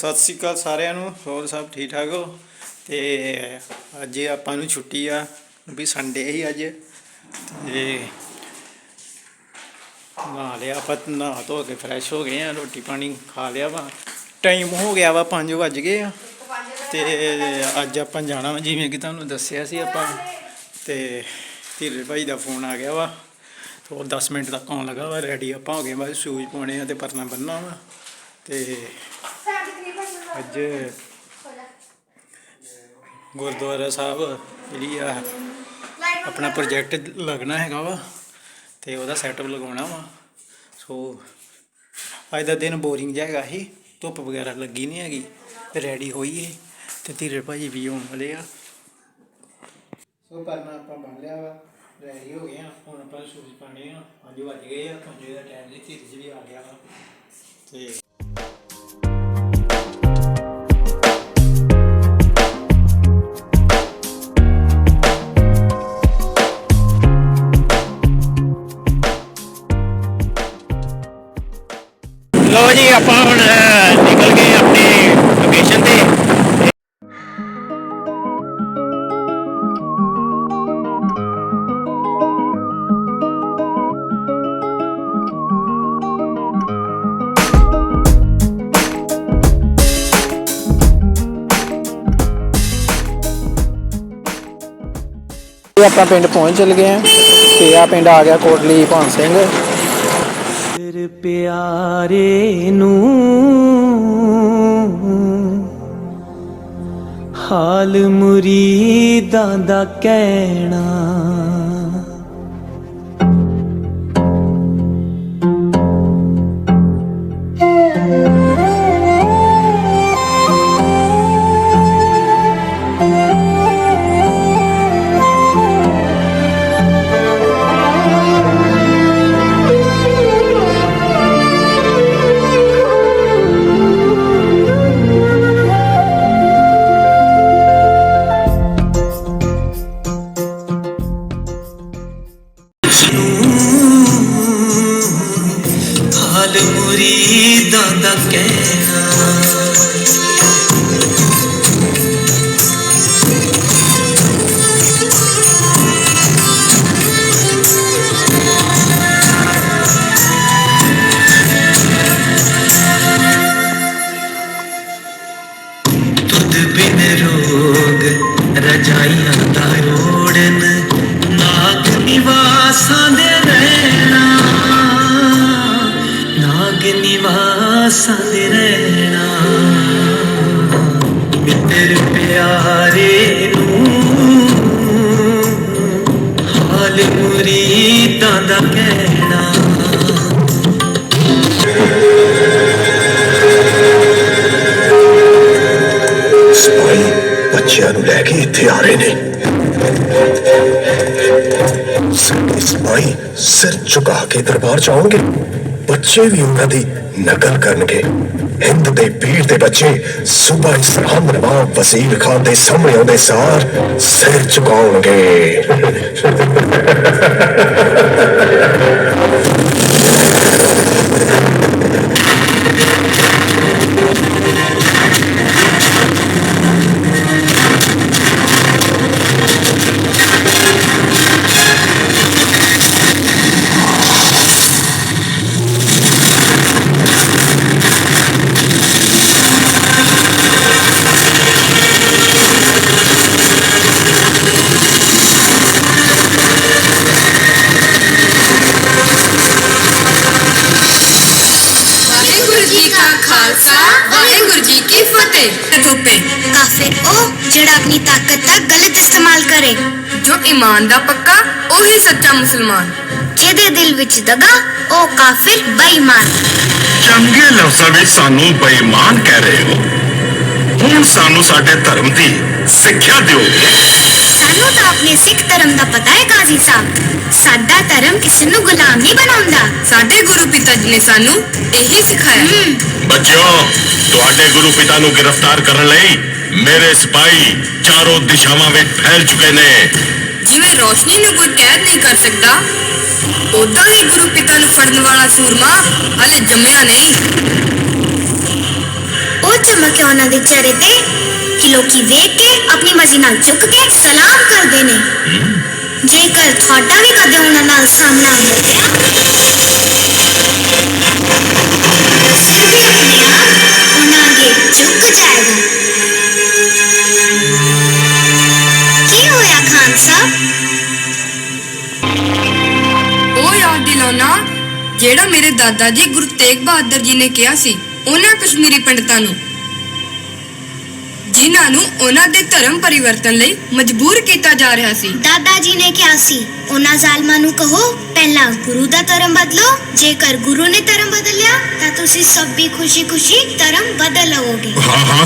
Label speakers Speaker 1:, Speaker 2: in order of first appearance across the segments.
Speaker 1: ਸਤਿ ਸ੍ਰੀ ਅਕਾਲ ਸਾਰਿਆਂ ਨੂੰ, ਹੋਰ ਸਭ ਠੀਕ ਠਾਕ ਹੋ? ਤੇ ਅੱਜ ਆਪਾਂ ਨੂੰ ਛੁੱਟੀ ਆ, ਵੀ ਸੰਡੇ ਹੀ ਅੱਜ। ਤੇ ਨਹਾ ਲਿਆ ਆਪਾਂ, ਨਹਾ ਧੋ ਕੇ ਫਰੈਸ਼ ਹੋ ਗਏ ਆ, ਰੋਟੀ ਪਾਣੀ ਖਾ ਲਿਆ ਵਾ। ਟਾਈਮ ਹੋ ਗਿਆ ਵਾ 5 ਵੱਜ ਗਏ ਆ। ਤੇ ਅੱਜ ਆਪਾਂ ਜਾਣਾ ਵਾ, ਜਿਵੇਂ ਕਿ ਤੁਹਾਨੂੰ ਦੱਸਿਆ ਸੀ ਆਪਾਂ। ਤੇ ਧੀਰੇ ਭਾਈ ਦਾ ਫੋਨ ਆ ਗਿਆ ਵਾ। ਤੇ ਉਹ 10 ਮਿੰਟ ਤੱਕ ਆਉਣ ਲੱਗਾ ਵਾ ਰੈਡੀ ਆਪਾਂ ਹੋ ਗਏ ਬਸ ਸ਼ੂਜ਼ ਪਾਉਣੇ ਆ ਤੇ ਪਰਨਾ ਬੰਨਣਾ ਵਾ। ਤੇ ਅੱਜ ਗੁਰਦੁਆਰਾ ਸਾਹਿਬ ਜਿਹੜੀ ਆ, ਆਪਣਾ ਪ੍ਰੋਜੈਕਟ ਲੱਗਣਾ ਹੈਗਾ ਵਾ ਤੇ ਉਹਦਾ ਸੈਟਅਪ ਲਗਾਉਣਾ ਵਾ। ਸੋ ਅੱਜ ਦਾ ਦਿਨ ਬੋਰਿੰਗ ਜਿਹਾ ਹੈਗਾ ਸੀ, ਧੁੱਪ ਵਗੈਰਾ ਲੱਗੀ ਨਹੀਂ ਹੈਗੀ ਤੇ ਰੈਡੀ ਹੋਈਏ ਤੇ ਧੀਰੇ ਭਾਜੀ ਵੀ ਆਉਣ ਵਾਲੇ ਆ। ਸੋ ਪਰਨਾ ਆਪਾਂ ਬਣ ਲਿਆ ਵਾ ਰੈਡੀ ਹੋ ਗਏ ਆ, ਹੁਣ ਆਪਾਂ ਸ਼ੂਜ਼ ਪਾਣੇ ਆ ਅੱਜ ਵੱਜ ਗਏ ਆ, ਪੰਜੇ ਦਾ ਟਾਈਮ ਲਈ ਧੀਰਜ ਵੀ ਆ ਗਿਆ ਵਾ। ਤੇ ਜੀ ਆਪਾਂ ਹੁਣ ਨਿਕਲ ਗਏ ਆਪਣੀ ਲੋਕੇਸ਼ਨ ਤੇ ਇਹ ਆਪਾਂ ਪਿੰਡ ਪਹੁੰਚ ਚਲ ਗਏ ਆ ਤੇ ਆ ਪਿੰਡ ਆ ਗਿਆ ਕੋਟਲੀ ਭਾਨ ਸਿੰਘ
Speaker 2: ਤੇਰੇ ਪਿਆਰੇ ਨੂੰ ਹਾਲ ਮੁਰੀਦਾਂ ਦਾ ਕਹਿਣਾ ਨਿਵਾਸਾਂ ਦੇ ਰਹਿਣਾ ਨਾਗ ਨਿਵਾਸਾਂ ਦੇ ਰਹਿਣਾ। ਮਿੱਤਰ ਪਿਆਰੇ ਨੂੰ ਹਾਲ ਮੁਰੀਦਾਂ ਦਾ
Speaker 3: ਕਹਿ ਕੇ ਦਰਬਾਰ ਚ ਆਉਣਗੇ, ਬੱਚੇ ਵੀ ਉਹਨਾਂ ਦੀ ਨਕਲ ਕਰਨਗੇ। ਹਿੰਦ ਦੇ ਪੀਰ ਦੇ ਬੱਚੇ ਸੂਬਾ ਇਸਲਾਮ ਨਵਾਬ ਵਜ਼ੀਰ ਖਾਨ ਦੇ ਸਾਹਮਣੇ ਆਉਂਦੇ ਸਾਰ ਸਿਰ ਝੁਕਾਉਣਗੇ।
Speaker 4: ਆਪਣੀ ਤਾਕਤ ਦਾ ਗਲਤ ਇਸਤੇਮਾਲ ਕਰੇ।
Speaker 5: ਜੋ ਈਮਾਨ ਦਾ ਪੱਕਾ ਉਹੀ ਸੱਚਾ ਮੁਸਲਮਾਨ।
Speaker 4: ਜਿਹਦੇ ਦਿਲ ਵਿੱਚ ਦਗਾ ਉਹ ਕਾਫਿਰ ਬੇਈਮਾਨ।
Speaker 3: ਚੰਗੇ ਲਫ਼ਜ਼ਾਂ ਵਿੱਚ ਸਾਨੂੰ ਬੇਈਮਾਨ ਕਹਿ ਰਹੇ ਹੋ। ਹੁਣ ਸਾਨੂੰ ਸਾਡੇ ਧਰਮ ਦੀ ਸਿੱਖਿਆ ਦਿਓ।
Speaker 4: ਸਾਨੂੰ ਤਾਂ ਆਪਣੇ ਸਿੱਖ ਧਰਮ ਦਾ ਪਤਾ ਹੈ ਕਾਜ਼ੀ ਸਾਹਿਬ। ਸਾਡਾ ਧਰਮ ਕਿਸੇ ਨੂੰ ਗੁਲਾਮ ਨਹੀਂ ਬਣਾਉਂਦਾ।
Speaker 5: ਸਾਡੇ ਗੁਰੂ ਪਿਤਾ ਜੀ ਨੇ ਸਾਨੂੰ ਇਹੀ ਸਿਖਾਇਆ।
Speaker 3: ਬੱਚਿਓ ਤੁਹਾਡੇ ਗੁਰੂ ਪਿਤਾ ਨੂੰ ਗ੍ਰਿਫਤਾਰ ਕਰਨ ਲਈ ਮੇਰੇ ਸਿਪਾਹੀ ਚਾਰੋਂ ਦਿਸ਼ਾਵਾਂ ਵਿੱਚ ਫੈਲ ਚੁੱਕੇ ਨੇ
Speaker 5: ਜਿਵੇਂ ਰੋਸ਼ਨੀ ਨੂੰ ਕੋਈ ਕੈਦ ਨਹੀਂ ਕਰ ਸਕਦਾ ਉਦਾਂ ਹੀ ਗੁਰੂ ਪਿਤਾ ਨੂੰ ਫੜਨ ਵਾਲਾ ਸੂਰਮਾ ਹਲੇ ਜੰਮਿਆ ਨਹੀਂ
Speaker 4: ਉਹ ਚਮਕ ਹੈ ਉਹਨਾਂ ਦੇ ਚਿਹਰੇ ਤੇ ਕਿ ਲੋਕੀ ਵੇਖ ਕੇ ਆਪਣੀ ਮਰਜ਼ੀ ਨਾਲ ਝੁਕ ਕੇ ਸਲਾਮ ਕਰਦੇ ਨੇ ਜੇਕਰ ਤੁਹਾਡਾ ਵੀ ਕਦੇ ਉਹਨਾਂ ਨਾਲ ਸਾਹਮਣਾ ਹੋ ਗਿਆ ਫਿਰ ਵੀ ਆਪਣੇ ਆਪ ਉਹਨਾਂ ਅੱਗੇ ਝੁਕ ਜਾਏਗਾ
Speaker 5: ਜਿਹੜਾ ਮੇਰੇ ਦਾਦਾ ਜੀ ਗੁਰੂ ਤੇਗ ਬਹਾਦਰ ਜੀ ਨੇ ਕਿਹਾ ਸੀ ਉਹਨਾਂ ਕਸ਼ਮੀਰੀ ਪੰਡਤਾਂ ਨੂੰ। ਜਿਨ੍ਹਾਂ ਨੂੰ ਉਹਨਾਂ ਦੇ ਧਰਮ ਪਰਿਵਰਤਨ ਲਈ ਮਜਬੂਰ ਕੀਤਾ ਜਾ ਰਿਹਾ ਸੀ।
Speaker 4: ਦਾਦਾ ਜੀ ਨੇ ਕਿਹਾ ਸੀ ਉਹਨਾਂ ਜ਼ਾਲਮਾਂ ਨੂੰ ਕਹੋ ਪਹਿਲਾਂ ਗੁਰੂ ਦਾ ਧਰਮ ਬਦਲੋ ਜੇਕਰ ਗੁਰੂ ਨੇ ਧਰਮ ਬਦਲਿਆ ਤਾਂ ਤੁਸੀਂ ਸਭ ਵੀ ਖੁਸ਼ੀ-ਖੁਸ਼ੀ ਧਰਮ ਬਦਲ ਲਵੋਗੇ।
Speaker 3: ਹਾਂ ਹਾਂ।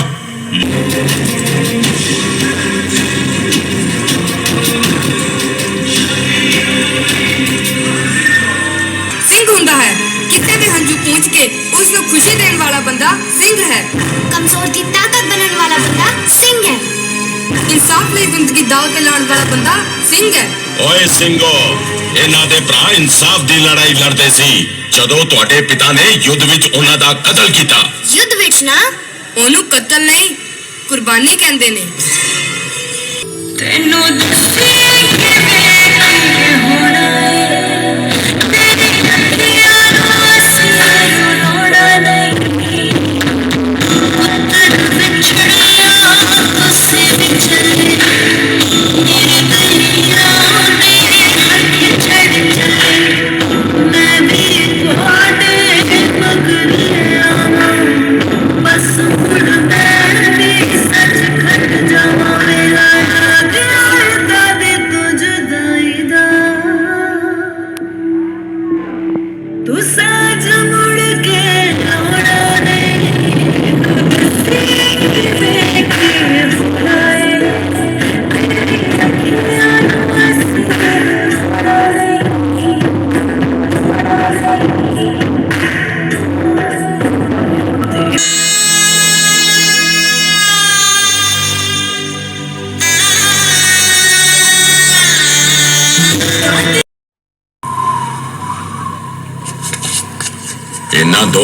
Speaker 5: ਕਿਸੇ ਦੇ ਹੰਝੂ ਪੂੰਝ ਕੇ ਉਸ ਨੂੰ ਖੁਸ਼ੀ ਦੇਣ ਵਾਲਾ ਬੰਦਾ ਸਿੰਘ ਹੈ।
Speaker 4: ਕਮਜ਼ੋਰ ਦੀ ਤਾਕਤ ਬਣਨ ਵਾਲਾ ਬੰਦਾ ਸਿੰਘ ਹੈ।
Speaker 5: ਇਨਸਾਫ ਲਈ ਜ਼ਿੰਦਗੀ ਦਾਅ ਤੇ ਲਾਉਣ ਵਾਲਾ ਬੰਦਾ ਸਿੰਘ ਹੈ।
Speaker 6: ਓਏ ਸਿੰਘੋ ਇਹਨਾਂ ਦੇ ਭਰਾ ਇਨਸਾਫ ਦੀ ਲੜਾਈ ਲੜਦੇ ਸੀ। ਜਦੋਂ ਤੁਹਾਡੇ ਪਿਤਾ ਨੇ ਯੁੱਧ ਵਿੱਚ ਉਹਨਾਂ ਦਾ ਕਤਲ ਕੀਤਾ।
Speaker 4: ਯੁੱਧ ਵਿੱਚ ਨਾ?
Speaker 5: ਉਹਨੂੰ ਕਤਲ ਨਹੀਂ ਕੁਰਬਾਨੀ ਕਹਿੰਦੇ ਨੇ।
Speaker 2: ਤੈਨੂੰ ਦੱਸੇ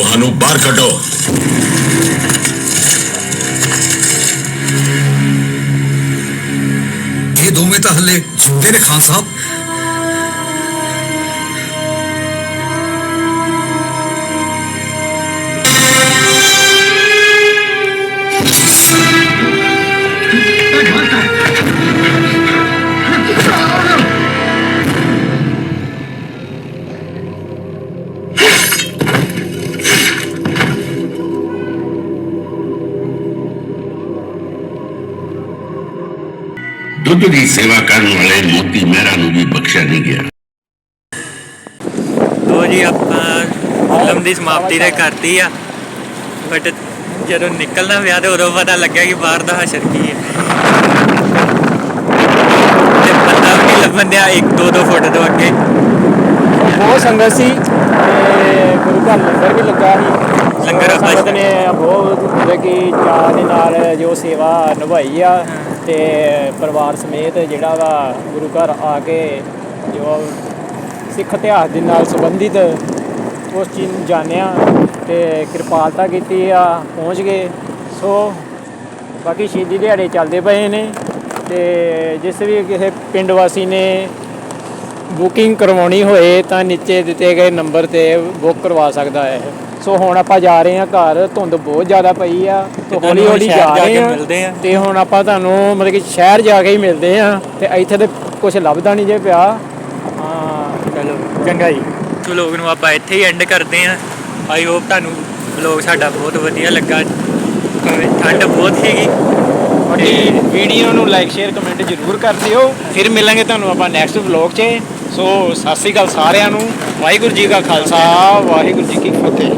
Speaker 6: ਇਹਨਾਂ ਨੂੰ ਬਾਹਰ ਕੱਢੋ।
Speaker 7: ਇਹ ਦੋਵੇਂ ਤਾਂ ਹੱਲੇ ਜਿਉਂਦੇ ਨੇ ਖਾਨ ਸਾਹਿਬ।
Speaker 6: ਦੁੱਧ ਦੀ ਸੇਵਾ ਕਰਨ ਵਾਲੇ ਮੋਤੀ ਮਹਿਰਾ ਨੂੰ ਵੀ ਬਖਸ਼ਿਆ ਨਹੀਂ ਗਿਆ।
Speaker 1: ਤੋ ਜੀ ਆਪਾਂ ਫਿਲਮ ਦੀ ਸਮਾਪਤੀ ਤੇ ਕਰਤੀ ਆ। ਬਟ ਜਦੋਂ ਨਿਕਲਣਾ ਪਿਆ ਤੇ ਉਦੋਂ ਪਤਾ ਲੱਗਿਆ ਕਿ ਬਾਹਰ ਦਾ ਹਸ਼ਰ ਕੀ ਹੈ। ਤੇ ਬੰਦਾ ਵੀ ਨਹੀਂ ਲੱਭਣ ਦਿਆ 1 2 2 ਫੁੱਟ ਤੋਂ ਅੱਗੇ।
Speaker 8: ਬਹੁਤ ਸੰਗਤ ਸੀ ਤੇ ਗੁਰੂ ਘਰ ਲੰਗਰ ਵੀ ਲੱਗਾ ਸੀ।
Speaker 1: ਲੰਗਰ
Speaker 8: ਸੰਗਤ ਨੇ ਬਹੁਤ ਮਤਲਬ ਕਿ ਚਾਅ ਦੇ ਨਾਲ ਜੋ ਸੇਵਾ ਨਿਭਾਈ ਆ। ਤੇ ਪਰਿਵਾਰ ਸਮੇਤ ਜਿਹੜਾ ਵਾ ਗੁਰੂ ਘਰ ਆ ਕੇ ਜੋ ਸਿੱਖ ਇਤਿਹਾਸ ਦੇ ਨਾਲ ਸੰਬੰਧਿਤ ਉਸ ਚੀਜ਼ ਨੂੰ ਜਾਣਿਆ ਤੇ ਕਿਰਪਾਲਤਾ ਕੀਤੀ ਆ, ਪਹੁੰਚ ਗਏ। ਸੋ ਬਾਕੀ ਸ਼ਹੀਦੀ ਦਿਹਾੜੇ ਚੱਲਦੇ ਪਏ ਨੇ ਤੇ ਜਿਸ ਵੀ ਕਿਸੇ ਪਿੰਡ ਵਾਸੀ ਨੇ ਬੁਕਿੰਗ ਕਰਵਾਉਣੀ ਹੋਏ ਤਾਂ ਨੀਚੇ ਦਿੱਤੇ ਗਏ ਨੰਬਰ ਤੇ ਬੁੱਕ ਕਰਵਾ ਸਕਦਾ ਹੈ। ਸੋ ਹੁਣ ਆਪਾਂ ਜਾ ਰਹੇ ਹਾਂ ਘਰ ਧੁੰਦ ਬਹੁਤ ਜ਼ਿਆਦਾ ਪਈ ਆ ਤੇ ਹੌਲੀ ਹੌਲੀ ਜਾ ਰਹੇ ਹਾਂ। ਤੇ ਹੁਣ ਆਪਾਂ ਤੁਹਾਨੂੰ ਮਤਲਬ ਕਿ ਸ਼ਹਿਰ ਜਾ ਕੇ ਹੀ ਮਿਲਦੇ ਆ ਤੇ ਇੱਥੇ ਤੇ ਕੁਝ ਲੱਭਦਾ ਨਹੀਂ ਜੇ ਪਿਆ। ਹਾਂ
Speaker 1: ਚਲੋ ਚੰਗਾ ਜੀ। ਵਲੋਗ ਨੂੰ ਆਪਾਂ ਇੱਥੇ ਹੀ ਐਂਡ ਕਰਦੇ ਆਂ ਆਈ ਹੋਪ ਤੁਹਾਨੂੰ ਵਲੋਗ ਸਾਡਾ ਬਹੁਤ ਵਧੀਆ ਲੱਗਾ। ਠੰਡ ਬਹੁਤ ਸੀਗੀ।
Speaker 8: ਸਾਡੀ ਵੀਡੀਓ ਨੂੰ ਲਾਈਕ ਸ਼ੇਅਰ ਕਮੈਂਟ ਜ਼ਰੂਰ ਕਰ ਦਿਓ। ਫਿਰ ਮਿਲਾਂਗੇ ਤੁਹਾਨੂੰ ਆਪਾਂ ਨੈਕਸਟ ਵਲੌਗ 'ਚ। ਸੋ ਸਤਿ ਸ੍ਰੀ ਅਕਾਲ ਸਾਰਿਆਂ ਨੂੰ ਵਾਹਿਗੁਰੂ ਜੀ ਕਾ ਖਾਲਸਾ ਵਾਹਿਗੁਰੂ ਜੀ ਕੀ ਫਤਿਹ।